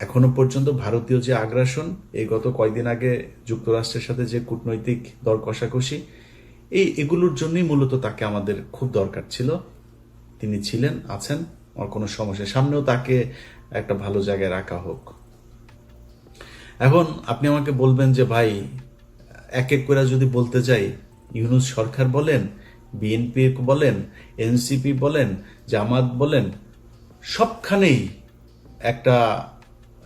এখনও পর্যন্ত ভারতীয় যে আগ্রাসন, এই গত কয়েকদিন আগে যুক্তরাষ্ট্রের সাথে যে কূটনৈতিক দর কষাকষি, এই এগুলোর জন্যই মূলত তাকে আমাদের খুব দরকার ছিল। তিনি ছিলেন, আছেন, আমার কোনো সমস্যা সামনেও তাকে একটা ভালো জায়গায় রাখা হোক। এখন আপনি আমাকে বলবেন যে, ভাই, এক এক করে যদি বলতে যাই, ইউনুস সরকার বলেন বিএনপি বলেন এনসিপি বলেন, জামাত বলেন, সবখানেই একটা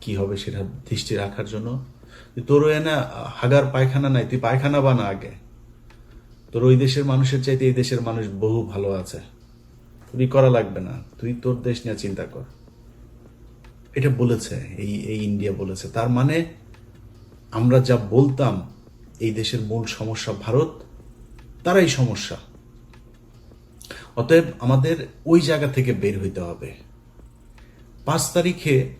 কি হবে সেটা দৃষ্টি রাখার জন্য। তোর এনে হাগার পায়খানা নাই, তুই পায়খানা বানা আগে। তোর ওই দেশের মানুষের চাইতে এই দেশের মানুষ বহু ভালো আছে। তুই করা লাগবে না, তুই তোর দেশ নিয়ে চিন্তা কর। এটা বলেছে, এই এই ইন্ডিয়া বলেছে। তার মানে আমরা যা বলতাম, এই দেশের মূল সমস্যা ভারত, তারাই সমস্যা। অতএব আমাদের ওই জায়গা থেকে বের হইতে হবে। পাঁচ তারিখে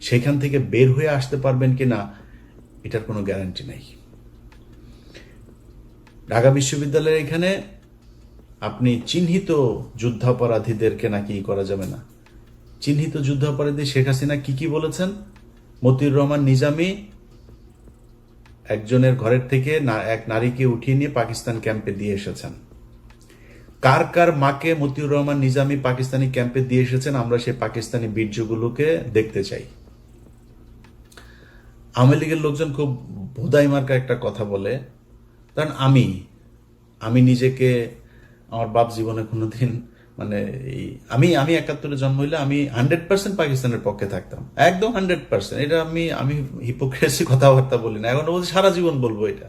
সেখান থেকে বের হয়ে আসতে পারবেন কিনা, এটার কোনো গ্যারান্টি নেই। ঢাকা বিশ্ববিদ্যালয়ের এখানে আপনি চিহ্নিত যুদ্ধাপরাধীদেরকে নাকি করা যাবে না। চিহ্নিত যুদ্ধাপরাধী শেখ হাসিনা কি কি বলেছেন? মতিউর রহমান নিজামী একজনের ঘরের থেকে না- এক নারীকে উঠিয়ে নিয়ে পাকিস্তান ক্যাম্পে দিয়ে এসেছেন। কার কার মাকে মতিউর রহমান নিজামী পাকিস্তানি ক্যাম্পে দিয়ে এসেছেন, আমরা সেই পাকিস্তানি বীর্যগুলোকে দেখতে চাই। আওয়ামী লীগের লোকজন খুব ভোদাই মার্কা একটা কথা বলে, কারণ আমি আমি নিজেকে, আমার বাপ জীবনে কোনোদিন মানে এই, আমি আমি একাত্তরে জন্ম হইলে আমি হান্ড্রেড পার্সেন্ট পাকিস্তানের পক্ষে থাকতাম। একদম হান্ড্রেড পার্সেন্ট এটা আমি আমি হিপোক্রেসি কথাবার্তা বলি না। এখন বলছি সারা জীবন বলব এটা।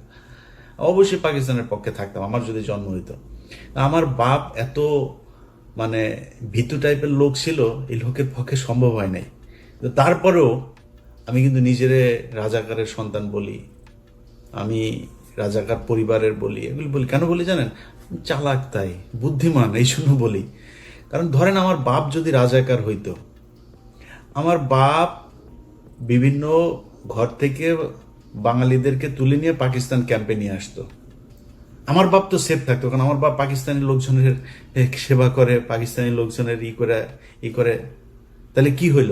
অবশ্যই পাকিস্তানের পক্ষে থাকতাম, আমার যদি জন্ম হইতো। আমার বাপ এত মানে ভীতু টাইপের লোক ছিল, এই লোকের পক্ষে সম্ভব হয় নাই। তারপরেও আমি কিন্তু নিজেরে রাজাকারের সন্তান বলি, আমি রাজাকার পরিবারের বলি, এগুলি বলি। কেন বলি জানেন? চালাক তাই, বুদ্ধিমান, এই জন্য বলি। কারণ ধরেন আমার বাপ যদি রাজাকার হইতো, আমার বাপ বিভিন্ন ঘর থেকে বাঙালিদেরকে তুলে নিয়ে পাকিস্তান ক্যাম্পে নিয়ে আসতো। আমার বাপ তো সেফ থাকতো, কারণ আমার বাপ পাকিস্তানি লোকজনের সেবা করে, পাকিস্তানি লোকজনের ই করে ই করে। তাহলে কি হইল?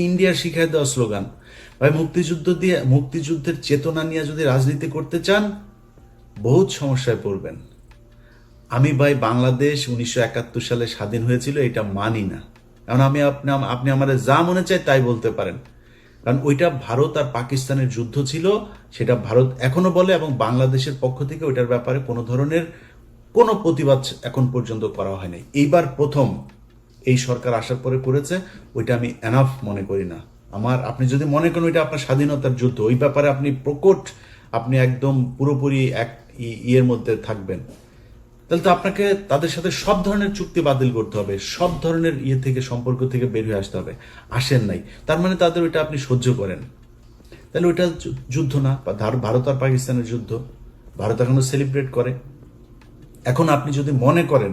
ইন্ডিয়ার শিখায় দেওয়া স্লোগান। ভাই, মুক্তিযুদ্ধ দিয়ে মুক্তিযুদ্ধের চেতনা নিয়ে যদি রাজনীতি করতে চান, বহুত সমস্যায় পড়বেন। আমি ভাই, বাংলাদেশ উনিশশো একাত্তর সালে স্বাধীন হয়েছিল, এটা মানি না। কারণ আমি আপনি আপনি আমার যা মনে চাই তাই বলতে পারেন। কারণ ওইটা ভারত আর পাকিস্তানের যুদ্ধ ছিল, সেটা ভারত এখনও বলে এবং বাংলাদেশের পক্ষ থেকে ওইটার ব্যাপারে কোনো ধরনের কোনো প্রতিবাদ এখন পর্যন্ত করা হয়নি এইবার প্রথম এই সরকার আসার পরে করেছে, ওইটা আমি এনাফ মনে করি না। আমার, আপনি যদি মনে করেন ওইটা আপনার স্বাধীনতার যুদ্ধ, ওই ব্যাপারে আপনি প্রকট, আপনি একদম পুরোপুরি এক ইয়ের মধ্যে থাকবেন। তাহলে তো আপনাকে তাদের সাথে সব ধরনের চুক্তি বাতিল করতে হবে, সব ধরনের ইয়ে থেকে, সম্পর্ক থেকে বের হয়ে আসতে হবে। আসেন নাই। তার মানে তাদের ওইটা আপনি সহ্য করেন। তাহলে ওইটা যুদ্ধ না ভারত আর পাকিস্তানের যুদ্ধ। ভারত এখনও সেলিব্রেট করে। এখন আপনি যদি মনে করেন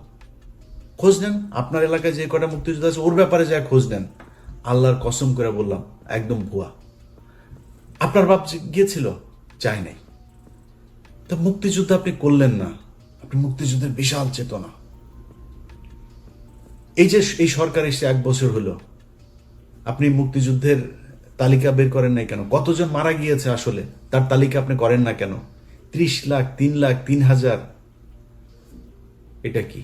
খোঁজ নেন। আপনার এলাকায় যে কটা মুক্তিযোদ্ধা আছে, ওর ব্যাপারে যা খোঁজ নেন। আল্লাহর কসম করে বললাম, একদম ভুয়া। আপনার বাপ গিয়েছিল, যায় নাই। তা মুক্তিযুদ্ধ আপনি করলেন না। আপনি মুক্তিযুদ্ধের বিশাল চেতনা। এই যে এই সরকার এসে এক বছর হলো, আপনি মুক্তিযুদ্ধের তালিকা বের করেন নাই কেন? কতজন মারা গিয়েছে আসলে? তার তালিকা আপনি করেন না কেন? ত্রিশ লাখ, তিন লাখ, তিন হাজার। এটা কি?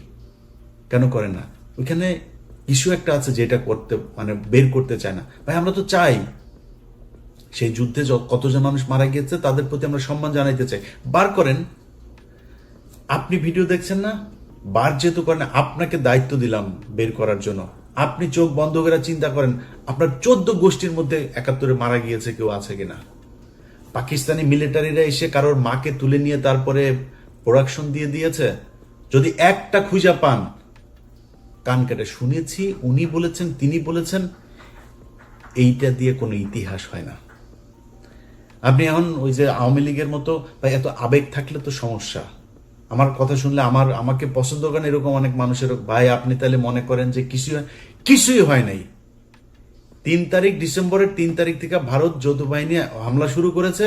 কেন করে না? ওইখানে ইস্যু একটা আছে যেটা করতে মানে বের করতে চায় না। ভাই, আমরা তো চাই। সেই যুদ্ধে কতজন মানুষ মারা গিয়েছে, তাদের প্রতি আমরা সম্মান জানাইতে চাই। বার করেন। আপনি ভিডিও দেখছেন না? বার যেহেতু করেন, আপনাকে দায়িত্ব দিলাম বের করার জন্য। আপনি চোখ বন্ধ করে চিন্তা করেন, আপনার চোদ্দ গোষ্ঠীর মধ্যে একাত্তরে মারা গিয়েছে কেউ আছে কিনা? পাকিস্তানি মিলিটারিরা এসে কারোর মাকে তুলে নিয়ে তারপরে প্রোডাকশন দিয়ে দিয়েছে? যদি একটা খুঁজা পান কান কেটে শুনেছি, উনি বলেছেন, তিনি বলেছেন, এইটা দিয়ে কোনো ইতিহাস হয় না। আপনি এখন ওই যে আওয়ামী লীগের মতো বা এত আবেগ থাকলে তো সমস্যা। আমার কথা শুনলে আমার, আমাকে পছন্দ করেন এরকম অনেক মানুষের, ভাই, আপনি তাহলে মনে করেন যে কিছু কিছুই হয় নাই। তিন তারিখ ডিসেম্বরের তিন তারিখ থেকে ভারত যৌথ বাহিনী হামলা শুরু করেছে।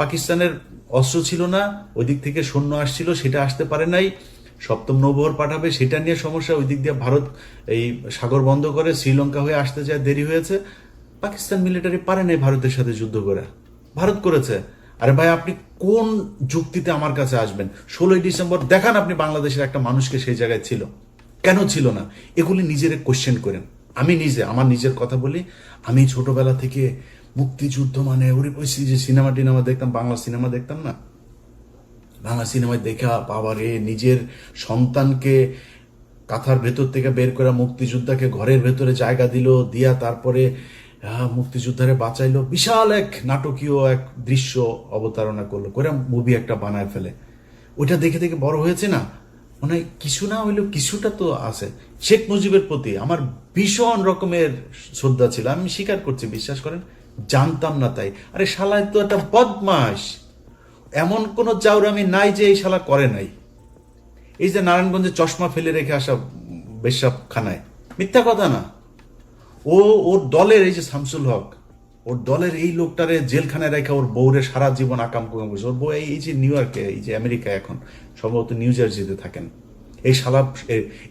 পাকিস্তানের অস্ত্র ছিল না, ওই দিক থেকে সৈন্য আসছিল, সেটা আসতে পারে নাই। সপ্তম নৌবহর পাঠাবে, সেটা নিয়ে সমস্যা, ওই দিক দিয়ে ভারত এই সাগর বন্ধ করে শ্রীলঙ্কা হয়ে আসতে যায় দেরি হয়েছে। পাকিস্তান মিলিটারি পারে নাই ভারতের সাথে যুদ্ধ করে। ভারত করেছে। আরে ভাই, আপনি কোন যুক্তিতে আমার কাছে আসবেন? ষোলোই ডিসেম্বর, দেখান আপনি বাংলাদেশের একটা মানুষকে সেই জায়গায় ছিল। কেন ছিল না? এগুলি নিজের কোশ্চেন করেন। আমি নিজে, আমার নিজের কথা বলি। আমি ছোটবেলা থেকে মুক্তিযুদ্ধ মানে ওই যে সিনেমা টিনেমা দেখতাম, বাংলা সিনেমা দেখতাম না? বাংলা সিনেমায় দেখা বাবারে নিজের সন্তানকে কাঁথার ভেতর থেকে বের করা মুক্তিযোদ্ধাকে ঘরের ভেতরে জায়গা দিল, দিয়া তারপরে মুক্তিযোদ্ধারে বাঁচাইলো। বিশাল এক নাটকীয় এক দৃশ্য অবতারণা করল। করে মুভি একটা বানায় ফেলে। ওইটা দেখে দেখে বড় হয়েছে না? মনে হয় কিছু না হইলেও কিছুটা তো আছে। শেখ মুজিবের প্রতি আমার ভীষণ রকমের শ্রদ্ধা ছিল। আমি স্বীকার করছি, বিশ্বাস করেন, জানতাম না তাই। আরে শালায় তো একটা বদমাস এমন কোন চাউরামি নাই যে এই শালা করে নাই। এই যে নারায়ণগঞ্জে চশমা ফেলে রেখে আসা বেশাব খানায় মিথ্যা কথা না। ও, ওর দলের এই যে শামসুল হক, ওর দলের এই লোকটারে জেলখানায় রেখে ওর বউরে সারা জীবন আকাম কুকাম করছে ওর বউ এই যে নিউ ইয়র্কে, এই যে আমেরিকায় এখন, সম্ভবত নিউ জার্সিতে থাকেন। এই শালা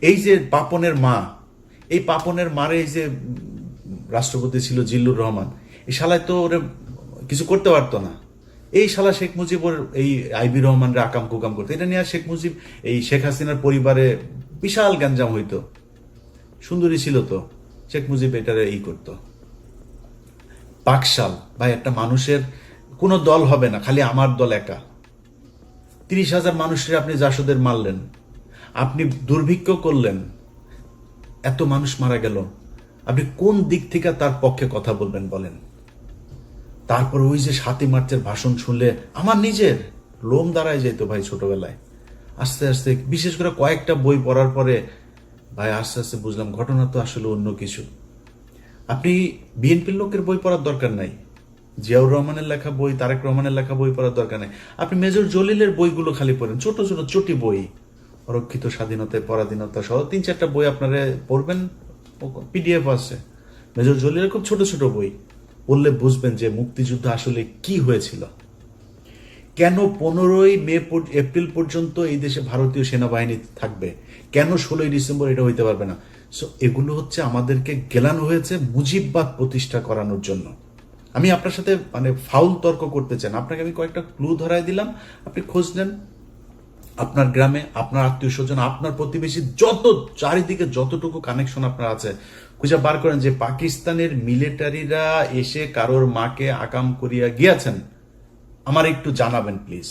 এই যে পাপনের মা, এই পাপনের মারে এই যে রাষ্ট্রপতি ছিল জিল্লুর রহমান, এই শালায় তো ওরে কিছু করতে পারতো না। এই শালা শেখ মুজিব ওর এই আইবি রহমানরা আকাম কুকাম করতো। এটা নিয়ে শেখ মুজিব, এই শেখ হাসিনার পরিবারে বিশাল গ্যাঞ্জাম হইতো। সুন্দরী ছিল তো। শেখ মুজিব এটারে ই করতো। পাকশাল ভাই, একটা মানুষের কোনো দল হবে না, খালি আমার দল একা। তিরিশ হাজার মানুষের আপনি জাসদের মারলেন। আপনি দুর্ভিক্ষ করলেন। এত মানুষ মারা গেল। আপনি কোন দিক থেকে তার পক্ষে কথা বলবেন বলেন? তারপর ওই যে সাতই মার্চের ভাষণ শুনলে আমার নিজের লোম দাঁড়ায় যেত ভাই ছোটবেলায়। আস্তে আস্তে, বিশেষ করে কয়েকটা বই পড়ার পরে, ভাই আস্তে আস্তে বুঝলাম ঘটনা তো আসলে অন্য কিছু। আপনি বিএনপির লোকের বই পড়ার দরকার নাই। জিয়াউর রহমানের লেখা বই, তারেক রহমানের লেখা বই পড়ার দরকার নাই। আপনি মেজর জলিলের বইগুলো খালি পড়েন, ছোট ছোট, চটি বই। অরক্ষিত স্বাধীনতায় পরাধীনতা সহ তিন, চারটা বই আপনারা পড়বেন পিডিএফ আছে। মেজর জলিলের খুব ছোট ছোট বই। পড়লে বুঝবেন যে মুক্তিযুদ্ধ আসলে কি হয়েছিল। কেন পনেরোই মে পর- এপ্রিল পর্যন্ত এই দেশে ভারতীয় সেনাবাহিনী থাকবে? কেন ষোলোই ডিসেম্বর এটা হইতে পারবে না? সো এগুলো হচ্ছে আমাদেরকে গেলানো হয়েছে মুজিববাদ প্রতিষ্ঠা করানোর জন্য। আমি আপনার সাথে মানে ফাউল তর্ক করতে চান আপনাকে আমি কয়েকটা ক্লু ধরাই দিলাম। আপনি খোঁজ নেন। আপনার গ্রামে, আপনার আত্মীয় স্বজন, আপনার প্রতিবেশী, যত চারিদিকে যতটুকু কানেকশন আপনার আছে, খুঁজে বার করেন যে পাকিস্তানের মিলিটারিরা এসে কারোর মাকে আকাম করিয়া গিয়াছেন। আমার একটু জানাবেন প্লিজ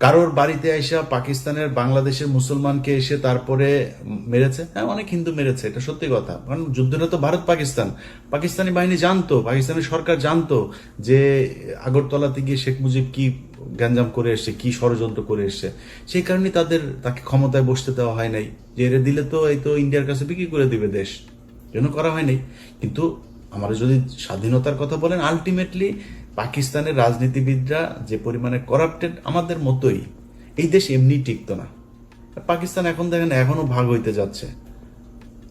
কারোর বাড়িতে আইসা পাকিস্তানের বাংলাদেশের মুসলমানকে এসে তারপরে মেরেছে? হ্যাঁ অনেক হিন্দু মেরেছে, এটা সত্যি কথা। কারণ যুদ্ধটা তো ভারত পাকিস্তান। পাকিস্তানি বাহিনী জানতো পাকিস্তানের সরকার জানতো যে আগরতলাতে গিয়ে শেখ মুজিব কি গ্যাঞ্জাম করে এসছে, কি ষড়যন্ত্র করে এসছে। সেই কারণে তাদের, তাকে ক্ষমতায় বসতে দেওয়া হয় নাই। যে এর দিলে তো এই তো ইন্ডিয়ার কাছে বিক্রি করে দিবে দেশ। জন্য করা হয়নি কিন্তু আমরা যদি স্বাধীনতার কথা বলেন আলটিমেটলি পাকিস্তানের রাজনীতিবিদরা যে পরিমাণে করাপ্টেড আমাদের মতোই, এই দেশ এমনি টিকতো না। পাকিস্তান এখন দেখেন এখনও ভাগ হইতে যাচ্ছে।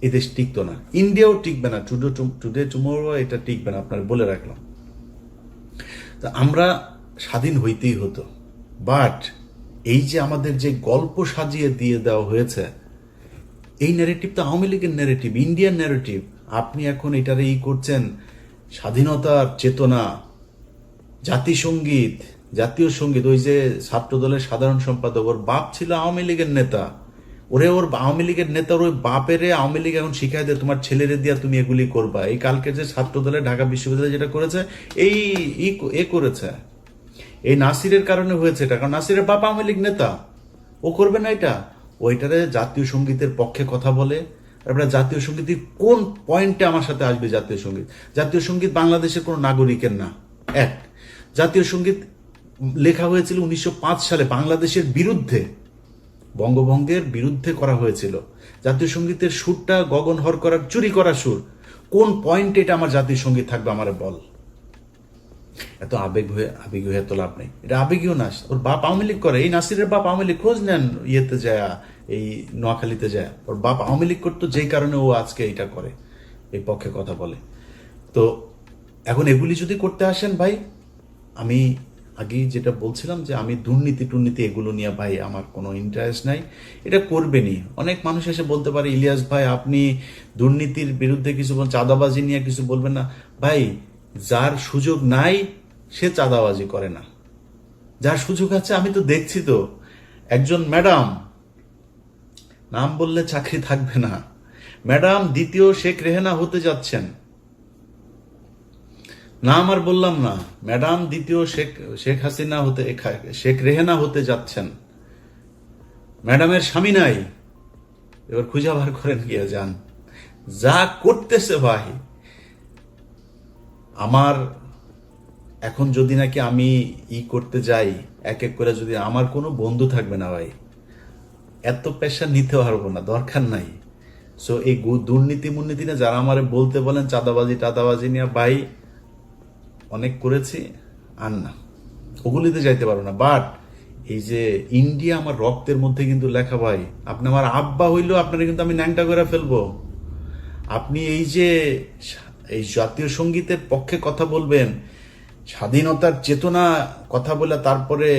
এই দেশ টিকতো না। ইন্ডিয়াও টিকবে না। টুডে টুডে টুমোরো এটা টিকবে না, আপনার বলে রাখলাম। তা আমরা স্বাধীন হইতেই হতো। বাট এই যে আমাদের যে গল্প সাজিয়ে দিয়ে দেওয়া হয়েছে, এই ন্যারেটিভ তো আওয়ামী লীগের ন্যারেটিভ ইন্ডিয়ান ন্যারেটিভ আপনি এখন এটারে ই করছেন, স্বাধীনতার চেতনা জাতিসঙ্গীত জাতীয় সংগীত, ওই যে ছাত্র দলের সাধারণ সম্পাদক, ওর বাপ ছিল আওয়ামী লীগের নেতা। ওরে ওর আওয়ামী লীগের নেতার ওই বাপেরে আওয়ামী লীগ এখন শিখাই দেয়, তোমার ছেলেরে দিয়া তুমি এগুলি করবা। এই কালকে যে ছাত্র দলের ঢাকা বিশ্ববিদ্যালয় যেটা করেছে, এই এ করেছে। এই নাসিরের কারণে হয়েছে এটা, কারণ নাসিরের বাপ আওয়ামী লীগ নেতা। ও করবে না এটা। ওইটারে জাতীয় সঙ্গীতের পক্ষে কথা বলে। তারপরে জাতীয় সংগীত কোন পয়েন্টে আমার সাথে আসবে জাতীয় সংগীত? জাতীয় সংগীত বাংলাদেশের কোনো নাগরিকের না। এক। জাতীয় সংগীত লেখা হয়েছিল উনিশশো পাঁচ সালে বাংলাদেশের বিরুদ্ধে, বঙ্গভঙ্গের বিরুদ্ধে করা হয়েছিল। জাতীয় সঙ্গীতের সুরটা গগন হর করার, চুরি করা সুর। কোন পয়েন্টে এটা আমার জাতীয় সংগীত থাকবে আমার বল। এত আবেগ হয়ে আবেগ হয়ে তো লাভ নেই। এটা আবেগীয় না, ওর বাপ আওয়ামী লীগ করে। এই নাসিরের বাপ আওয়ামী লীগ, খোঁজ নেন ইয়েতে যায়, এই নোয়াখালীতে যায়। ওর বাপ আওয়ামী লীগ করতো, যেই কারণে ও আজকে এটা করে, এই পক্ষে কথা বলে। তো এখন এগুলি যদি করতে আসেন ভাই আমি আগেই যেটা বলছিলাম যে আমি দুর্নীতি টুর্নীতি এগুলো নিয়ে ভাই আমার কোনো ইন্টারেস্ট নাই। এটা করবেনই। অনেক মানুষ এসে বলতে পারে, ইলিয়াস ভাই, আপনি দুর্নীতির বিরুদ্ধে কিছু চাঁদাবাজি নিয়ে কিছু বলবেন না। ভাই, যার সুযোগ নাই, সে চাঁদাবাজি করে না। যার সুযোগ আছে, আমি তো দেখছি তো। একজন ম্যাডাম, নাম বললে চাকরি থাকবে না। ম্যাডাম, দ্বিতীয় শেখ রেহেনা হতে যাচ্ছেন। নাম আমার বললাম না। ম্যাডাম দ্বিতীয় শেখ শেখ হাসিনা হতে শেখ রেহেনা হতে যাচ্ছেন। ম্যাডামের স্বামী নাই। এবার খুঁজা বার করেন গিয়ে, যান। যা করতেছে ভাই। আমার এখন যদি নাকি আমি ই করতে যাই, এক এক করে যদি আমার কোনো বন্ধু থাকবে না ভাই, এত পেশা নিতে পারব না, দরকার নাই। সো এই দুর্নীতি মুর্নীতি না যারা আমারে বলতে বলেন, চাঁদাবাজি, টাদাবাজি নিয়ে, ভাই অনেক করেছি, আর না। ওগুলিতে যাইতে পারব না। বাট এই যে ইন্ডিয়া আমার রক্তের মধ্যে কিন্তু লেখা ভাই, আপনি আমার আব্বা হইলেও আপনারা কিন্তু আমি ন্যাংটা করে ফেলব। আপনি এই যে এই জাতীয় সঙ্গীতের পক্ষে কথা বলবেন, স্বাধীনতার চেতনা কথা বলে তারপরে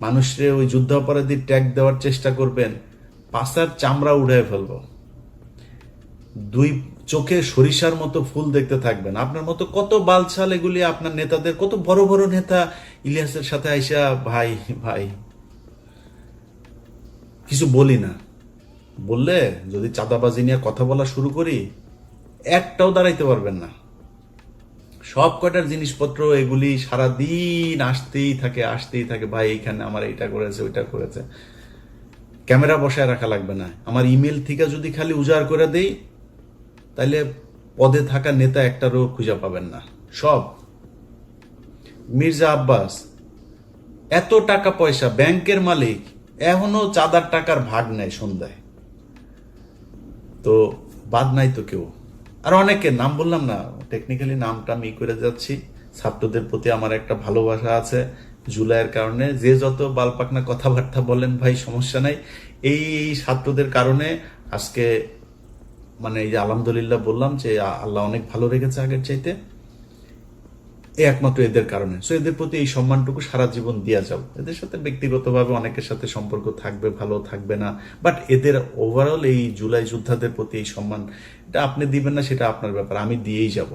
মানুষরে ওই যুদ্ধাপরাধী ট্যাগ দেওয়ার চেষ্টা করবেন, পাশার চামড়া উড়ায় ফেলব। দুই চোখে সরিষার মতো ফুল দেখতে থাকবেন। আপনার মতো কত বালছাল এগুলি আপনার নেতাদের, কত বড় বড় নেতা ইলিয়াসের সাথে আইসা, ভাই ভাই। কিছু বলি না। বললে যদি চাঁদাবাজি নিয়ে কথা বলা শুরু করি, একটাও দাঁড়াইতে পারবেন না। সব কয়টার জিনিসপত্র এগুলি সারা দিন আসতেই থাকে আসতেই থাকে, ভাই, এইখানে আমার এইটা করেছে, ওইটা করেছে। ক্যামেরা বসায় রাখা লাগবে না। আমার ইমেল থেকে যদি খালি উজাড় করে দেই তাহলে পদে থাকা নেতা একটারও খুঁজে পাবেন না। সব। মির্জা আব্বাস, এত টাকা পয়সা, ব্যাংকের মালিক, এখনও চাঁদার টাকার ভাগ নেয় সন্ধ্যায়। তো বাদ নাই তো কেউ। আর অনেকে, নাম বললাম না টেকনিক্যালি নামটা আমি করে যাচ্ছি। ছাত্রদের প্রতি আমার একটা ভালোবাসা আছে জুলাইয়ের কারণে। যে যত বালপাকনা কথাবার্তা বলেন, ভাই, সমস্যা নাই। এই ছাত্রদের কারণে আজকে মানে এই যে আলহামদুলিল্লাহ বললাম যে আল্লাহ অনেক ভালো রেখেছে আগের চাইতে এই একমাত্র এদের কারণে। সো এদের প্রতি এই সম্মানটুকু সারা জীবন দেওয়া যাও। এদের সাথে ব্যক্তিগতভাবে অনেকের সাথে সম্পর্ক থাকবে, ভালো থাকবে না। বাট এদের ওভারঅল এই জুলাই যোদ্ধাদের প্রতি এই সম্মান, এটা আপনি দিবেন না, সেটা আপনার ব্যাপার। আমি দিয়েই যাব।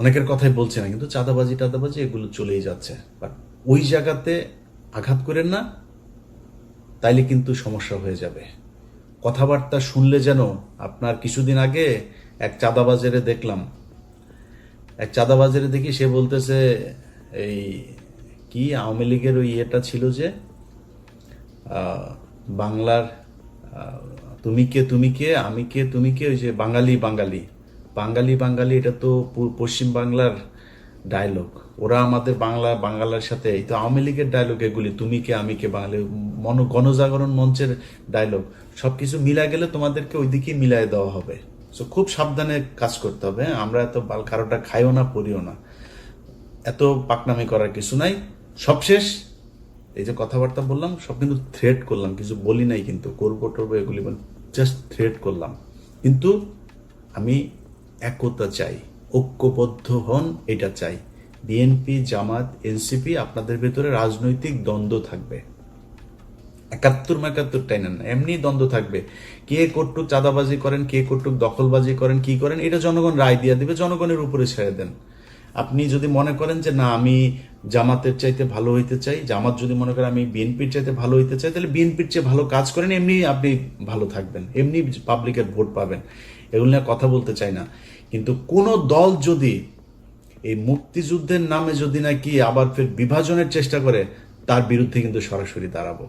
অনেকের কথাই বলছে না, কিন্তু চাঁদাবাজি, টাদাবাজি এগুলো চলেই যাচ্ছে। বাট ওই জায়গাতে আঘাত করেন না, তাইলে কিন্তু সমস্যা হয়ে যাবে। কথাবার্তা শুনলে যেন আপনার কিছুদিন আগে এক চাঁদাবাজারে দেখলাম। এক চাঁদাবাজারে দেখি সে বলতেছে, এই কি আওয়ামী লীগের ওই ইয়েটা ছিল যে বাংলার তুমি কে তুমি কে, আমি কে, তুমি কে, ওই যে বাঙালি বাঙালি। বাঙালি বাঙালি, এটা তো পশ্চিম বাংলার ডায়লগ ওরা আমাদের বাংলা বাংলার সাথে, এই তো আওয়ামী লীগের ডায়লগ এগুলি, তুমি কে, আমি কে, বাঙালি, মন, গণজাগরণ মঞ্চের ডায়লগ সব কিছু মিলা গেলে তোমাদেরকে ওইদিকে মিলাই দেওয়া হবে। সো খুব সাবধানে কাজ করতে হবে হ্যাঁ? আমরা এত বাল কারোটা খাইও না, পড়িও না। এত পাকনামি করার কিছু নাই। সবশেষ, এই যে কথাবার্তা বললাম, সব কিন্তু থ্রেট করলাম, কিছু বলি নাই কিন্তু, করব টরবো এগুলি জাস্ট থ্রেট করলাম। কিন্তু আমি একতা চাই, ঐক্যবদ্ধ হন, এটা চাই। বিএনপি জামাত এনসিপি আপনাদের ভেতরে রাজনৈতিক দ্বন্দ্ব থাকবে। একাত্তর মেকাত্তর টাইনেন না, এমনি দ্বন্দ্ব থাকবে। কে কটুক চাঁদাবাজি করেন, কে কটুক দখলবাজি করেন, কি করেন, এটা জনগণ রায় দিয়ে দিবে, জনগণের উপরে ছেড়ে দেন। আপনি যদি মনে করেন যে, না, আমি জামাতের চাইতে ভালো হইতে চাই, জামাত যদি মনে করেন আমি বিএনপির চাইতে ভালো হইতে চাই, তাহলে বিএনপির চেয়ে ভালো কাজ করেন, এমনি আপনি ভালো থাকবেন, এমনি পাবলিকের ভোট পাবেন। এগুলো নিয়ে কথা বলতে চাই না। কিন্তু কোন দল যদি এই মুক্তিযুদ্ধের নামে যদি নাকি আবার ফের বিভাজনের চেষ্টা করে, তার বিরুদ্ধে কিন্তু সরাসরি দাঁড়াবো।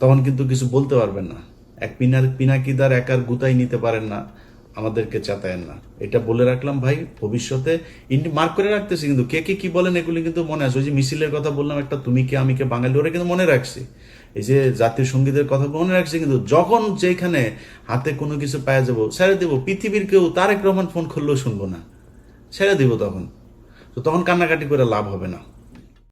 তখন কিন্তু কিছু বলতে পারবেন না। এক পিনার পিনাকিদার একার গুতাই নিতে পারেন না, আমাদেরকে চাতায়েন না। এটা বলে রাখলাম ভাই, ভবিষ্যতে ইন্ডি মার্ক করে রাখতেছি কিন্তু কে কে কি বলেন এগুলি কিন্তু মনে আছে। ওই যে মিছিলের কথা বললাম, একটা তুমি কে, আমি কে, বাঙালি, ওরা কিন্তু মনে রাখছি। এই যে জাতীয় সঙ্গীতের কথা মনে রাখছি কিন্তু যখন যেখানে হাতে কোনো কিছু পাওয়া যাব, ছেড়ে দেবো, পৃথিবীর কেউ তারেক রহমান ফোন করলেও শুনব না। ছেড়ে দিব তখন। তো তখন কান্নাকাটি করে লাভ হবে না।